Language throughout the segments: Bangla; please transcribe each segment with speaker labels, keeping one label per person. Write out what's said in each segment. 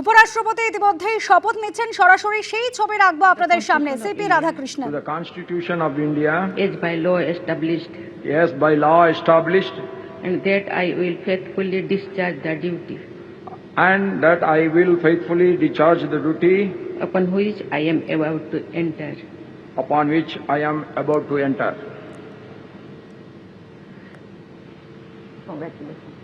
Speaker 1: উপরাষ্ট্রপতি ইতিমধ্যেই শপথ নিচ্ছেন সরাসরি সেই ছবি রাখব আপনাদের সামনে CP
Speaker 2: Radhakrishnan the Constitution of India,
Speaker 3: is by law established,
Speaker 2: yes, by law established,
Speaker 3: and that I will faithfully discharge the duty
Speaker 2: and that I will faithfully discharge the duty
Speaker 3: upon which I am about to enter.
Speaker 2: upon which I am about to enter.
Speaker 3: Congratulations.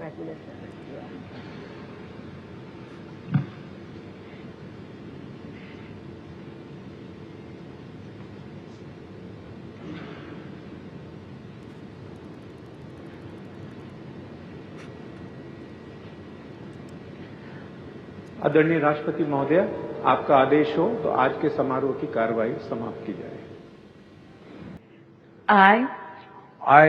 Speaker 3: Congratulations.
Speaker 4: आदरणीय राष्ट्रपति महोदय आपका आदेश हो तो आज के समारोह की कार्रवाई समाप्त की जाए
Speaker 3: I
Speaker 2: I,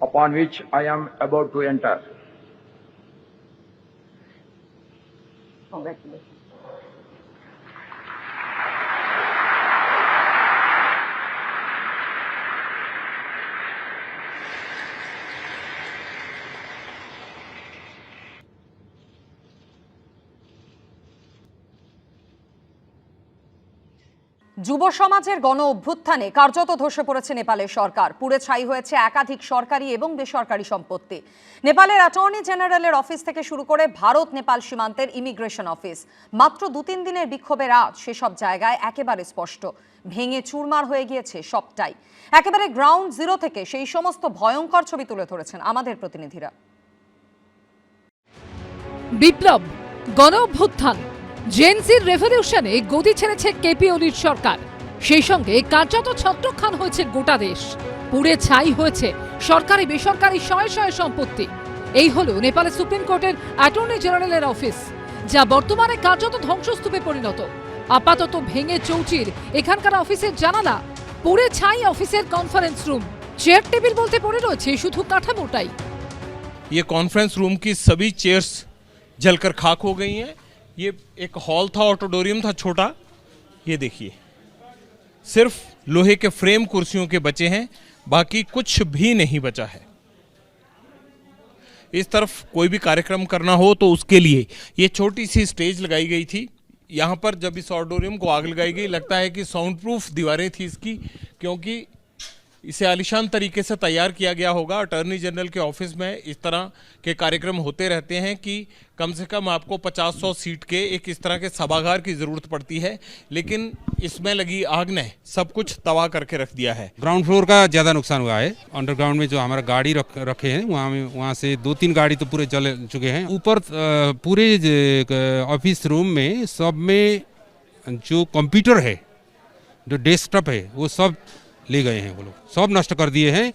Speaker 2: Upon which I am about to enter.
Speaker 3: Congratulations.
Speaker 1: যুব সমাজের গণ অভ্যুত্থানে কার্যত ধসে পড়েছে নেপালের সরকার। পুড়ে ছাই হয়েছে একাধিক সরকারি এবং বেসরকারি সম্পত্তি। নেপালের অ্যাটর্নি জেনারেলের অফিস থেকে শুরু করে ভারত নেপাল সীমান্তের ইমিগ্রেশন অফিস। মাত্র দু তিন দিনের বিক্ষোভের আজ সেসব জায়গায় একেবারে স্পষ্ট। ভেঙে চুরমার হয়ে গিয়েছে সবটাই। একেবারে গ্রাউন্ড জিরো থেকে সেই সমস্ত ভয়ঙ্কর ছবি তুলে ধরেছেন আমাদের প্রতিনিধিরা।
Speaker 5: বিপ্লব, গণ অভ্যুত্থান। জেনসির রেভলিউশনে গদি ছেড়েছে কেপি ওলির সরকার সেই সঙ্গে কার্যত ছত্রখান হয়েছে গোটা দেশ পুড়ে ছাই হয়েছে সরকারি বেসরকারি শয়ে শয়ে সম্পত্তি এই হলো নেপালের সুপ্রিম কোর্টের অ্যাটর্নি জেনারেলের অফিস যা বর্তমানে কার্যত ধ্বংসস্তূপে পরিণত আপাতত ভেঙে চৌচির এখানকার অফিসের জানালা পুড়ে ছাই অফিসের কনফারেন্স রুম চেয়ার টেবিল বলতে পড়ে রয়েছে শুধু কাঠামোটাই
Speaker 6: ये कॉन्फ्रेंस रूम की सभी चेयर्स जलकर खाक हो गई हैं ये एक हॉल था, ऑटोडोरियम था छोटा। ये देखिए। सिर्फ़ लोहे के फ्रेम कुर्सियों के बचे हैं, बाकी कुछ भी नहीं बचा है। इस तरफ़ कोई भी कार्यक्रम करना हो तो उसके लिए। ये छोटी सी स्टेज लगाई गई थी। यहाँ पर जब इस ऑडिटोरियम को आग लगाई गई, लगता है कि साउंड प्रूफ दीवारें थी इसकी, क्योंकि इसे आलिशान तरीके से तैयार किया गया होगा। अटॉर्नी जनरल के ऑफ़िस में इस तरह के कार्यक्रम होते रहते हैं कि कम से कम आपको 50-100 सीट के एक इस तरह के सभागार की ज़रूरत पड़ती है, लेकिन इसमें लगी आग ने सब कुछ तबाह करके रख दिया है।
Speaker 7: ग्राउंड फ्लोर का ज़्यादा नुकसान हुआ है। अंडरग्राउंड में जो हमारा गाड़ी रख, रखे हैं, वहाँ में, वहाँ से दो तीन गाड़ी तो पूरे जल चुके हैं। ऊपर पूरे ऑफ़िस रूम में सब में जो कंप्यूटर है, जो डेस्कटॉप है, वो सब ले गए हैं वो लोग सब नष्ट कर दिए हैं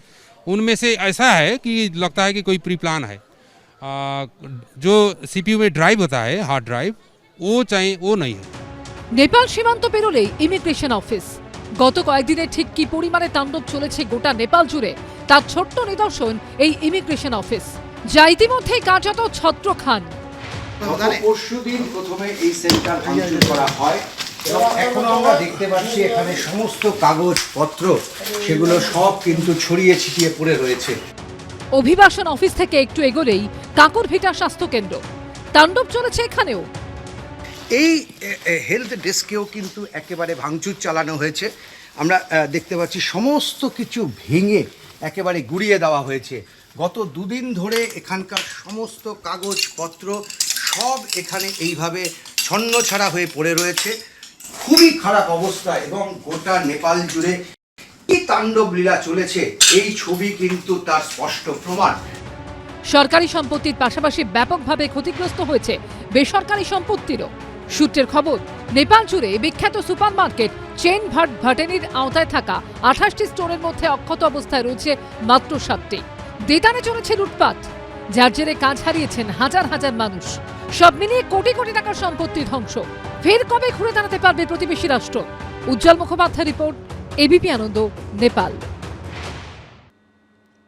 Speaker 7: उनमें से ऐसा है कि लगता है कि कोई प्री प्लान है अ, जो सीपीयू में ड्राइव होता है हार्ड ड्राइव वो चाहे वो नहीं है
Speaker 5: নেপাল সীমান্ত পেরোলেই ইমিগ্রেশন অফিস গত কয়েকদিনে ঠিক কি পরিমাণে তাণ্ডব চলেছে গোটা নেপাল জুড়ে তার ছোট্ট নিদর্শন এই ইমিগ্রেশন অফিস যা ইতিমধ্যেই কার্যত ছত্রখান
Speaker 8: গত পরশুদিন প্রথমে এই সেন্টার ভাঙচুর করা হয় এবং এখন আমরা দেখতে পাচ্ছি এখানে সমস্ত কাগজপত্র সেগুলো সব কিন্তু ছড়িয়ে ছিটিয়ে পড়ে রয়েছে।
Speaker 5: অভিবাসন অফিস থেকে একটু এগোলেই কাঁকরভিটা স্বাস্থ্য কেন্দ্র তাণ্ডব চলেছে এখানেও।
Speaker 8: এই হেলথ ডেস্কেও কিন্তু একেবারে ভাঙচুর চালানো হয়েছে। আমরা দেখতে পাচ্ছি সমস্ত কিছু ভেঙে একেবারে গুড়িয়ে দেওয়া হয়েছে। গত দুদিন ধরে এখানকার সমস্ত কাগজপত্র সব এখানে এইভাবে ছন্ন ছাড়া হয়ে পড়ে রয়েছে। খুবই খারাপ অবস্থা এবং গোটা নেপাল জুড়ে কি তাণ্ডব লীলা চলেছে, এই ছবি কিন্তু তার স্পষ্ট প্রমাণ।
Speaker 5: সরকারি সম্পত্তির পাশাপাশি ব্যাপকভাবে ক্ষতিগ্রস্ত হয়েছে বেসরকারি সম্পত্তিরও। সূত্রের খবর, নেপাল জুড়ে বিখ্যাত সুপার মার্কেট চেন ভাট ভাটেনির আওতায় থাকা আঠাশটি স্টোরের মধ্যে অক্ষত অবস্থায় রয়েছে মাত্র সাতটি। দেদানে চলেছে লুটপাট। যার জেরে কাজ হারিয়েছেন হাজার হাজার মানুষ। সব মিলিয়ে কোটি কোটি টাকার সম্পত্তি ধ্বংস। ফের কবে ঘুরে দাঁড়াতে পারবে প্রতিবেশী রাষ্ট্র? Ujjwal Mukhopadhyay report ABP Ananda Nepal.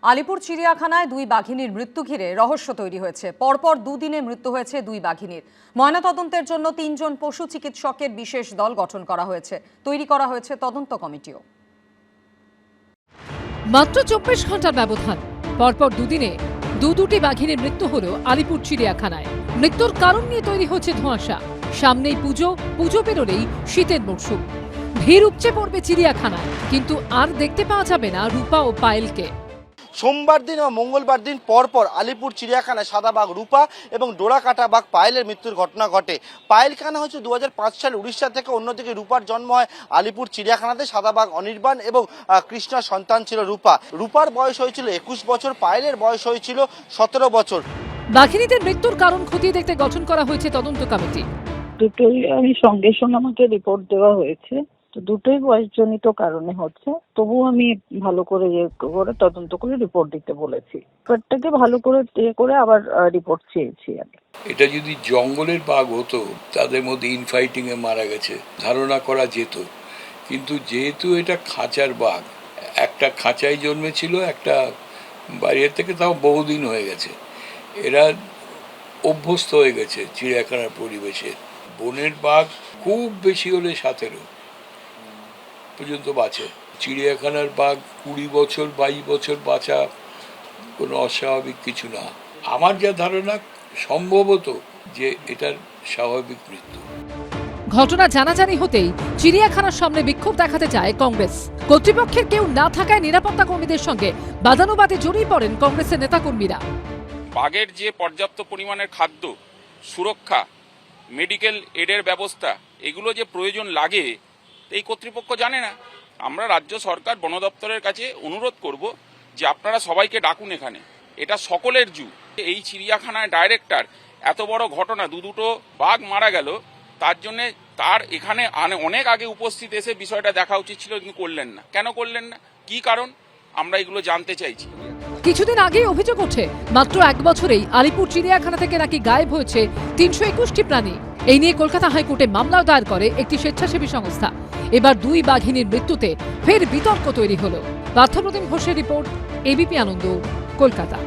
Speaker 1: আলিপুর চিড়িয়াখানায় দুই বাঘিনীর মৃত্যু ঘিরে রহস্য তৈরি হয়েছে। পরপর দুদিনে মৃত্যু হয়েছে দুই বাঘিনীর। ময়নাতদন্তের জন্য তিনজন পশু চিকিৎসকের বিশেষ দল গঠন করা হয়েছে। তৈরি করা হয়েছে তদন্ত কমিটিও।
Speaker 5: মাত্র চব্বিশ ঘণ্টার ব্যবধান। পরপর দুদিনে দু দুটি বাঘিনীর মৃত্যু হল আলিপুর চিড়িয়াখানায়। মৃত্যুর কারণ নিয়ে তৈরি হচ্ছে ধোঁয়াশা। সামনেই পুজো পুজো পেরোলেই শীতের মরশুম। ভিড় উপচে পড়বে চিড়িয়াখানায়, কিন্তু আর দেখতে পাওয়া যাবে না রূপা ও পায়েলকে।
Speaker 9: সোমবার দিন এবং মঙ্গলবার দিন পরপর আলিপুর চিড়িয়াখানায় সাদা বাঘ রূপা এবং ডোরাকাটা বাঘ পায়েলের মৃত্যুর ঘটনা ঘটে। পায়েলখানা হচ্ছে দু সালে উড়িষ্যা থেকে অন্যদিকে রূপার জন্ম হয় আলিপুর চিড়িয়াখানাতে। সাদা বাঘ অনির্বাণ এবং আহ, কৃষ্ণার সন্তান ছিল রূপা। রূপার বয়স হয়েছিল একুশ বছর পায়েলের বয়স হয়েছিল সতেরো বছর।
Speaker 5: বাঘিনীদের মৃত্যুর কারণ খতিয়ে দেখতে গঠন করা হয়েছে তদন্ত কমিটি।
Speaker 10: দুটোই আমি সঙ্গে সঙ্গে আমাকে রিপোর্ট দেওয়া হয়েছে। তো দুটোই বয়সজনিত কারণে হচ্ছে। তবু আমি ভালো করে ইয়ে করে তদন্ত করে রিপোর্ট দিতে বলেছি। প্রত্যেকে ভালো করে ইয়ে করে আবার রিপোর্ট চেয়েছি আমি।
Speaker 11: এটা যদি জঙ্গলের বাঘ হতো, তাদের মধ্যে ইনফাইটিং এ মারা গেছে, ধারণা করা যেত। কিন্তু যেহেতু এটা খাঁচার বাঘ, একটা খাঁচায় জন্মেছিল, একটা বাইরের থেকে তাও বহুদিন হয়ে গেছে। এরা অভ্যস্ত হয়ে গেছে চিড়িয়াখানার পরিবেশে। বনের বাঘ খুব বেশি হলে সতেরো। পর্যন্ত বাঁচে। চিড়িয়াখানার বাঘ কুড়ি বছর বাইশ বছর বাঁচা কোনো অস্বাভাবিক কিছু না। আমার যা ধারণা সম্ভবত যে এটার স্বাভাবিক মৃত্যু।
Speaker 5: ঘটনা জানাজানি হতেই চিড়িয়াখানার সামনে বিক্ষোভ দেখাতে চায় কংগ্রেস। কর্তৃপক্ষের কেউ না থাকায় নিরাপত্তা কর্মীদের সঙ্গে বাদানুবাদে জড়িয়ে পড়েন কংগ্রেসের নেতাকর্মীরা।
Speaker 12: বাঘের যে পর্যাপ্ত পরিমাণের খাদ্য সুরক্ষা মেডিকেল এডের ব্যবস্থা এগুলো যে প্রয়োজন লাগে এই কর্তৃপক্ষ জানে না। আমরা রাজ্য সরকার বন দপ্তরের কাছে অনুরোধ করব যে আপনারা সবাইকে ডাকুন এখানে। এটা সকলের জু। এই চিড়িয়াখানায় ডাইরেক্টর, এত বড় ঘটনা, দু দুটো বাঘ মারা গেল, তার জন্যে তার এখানে অনেক আগে উপস্থিত এসে বিষয়টা দেখা উচিত ছিল, কিন্তু করলেন না। কেন করলেন না? কি কারণ? আমরা এগুলো জানতে চাইছি।
Speaker 5: কিছুদিন আগেই অভিযোগ ওঠে, মাত্র এক বছরেই আলিপুর চিড়িয়াখানা থেকে নাকি গায়েব হয়েছে তিনশো একুশটি প্রাণী। এই নিয়ে কলকাতা হাইকোর্টে মামলাও দায়ের করে একটি স্বেচ্ছাসেবী সংস্থা। এবার দুই বাঘিনীর মৃত্যুতে ফের বিতর্ক তৈরি হল। পার্থপ্রতিম ঘোষের রিপোর্ট এবিপি আনন্দ, কলকাতা।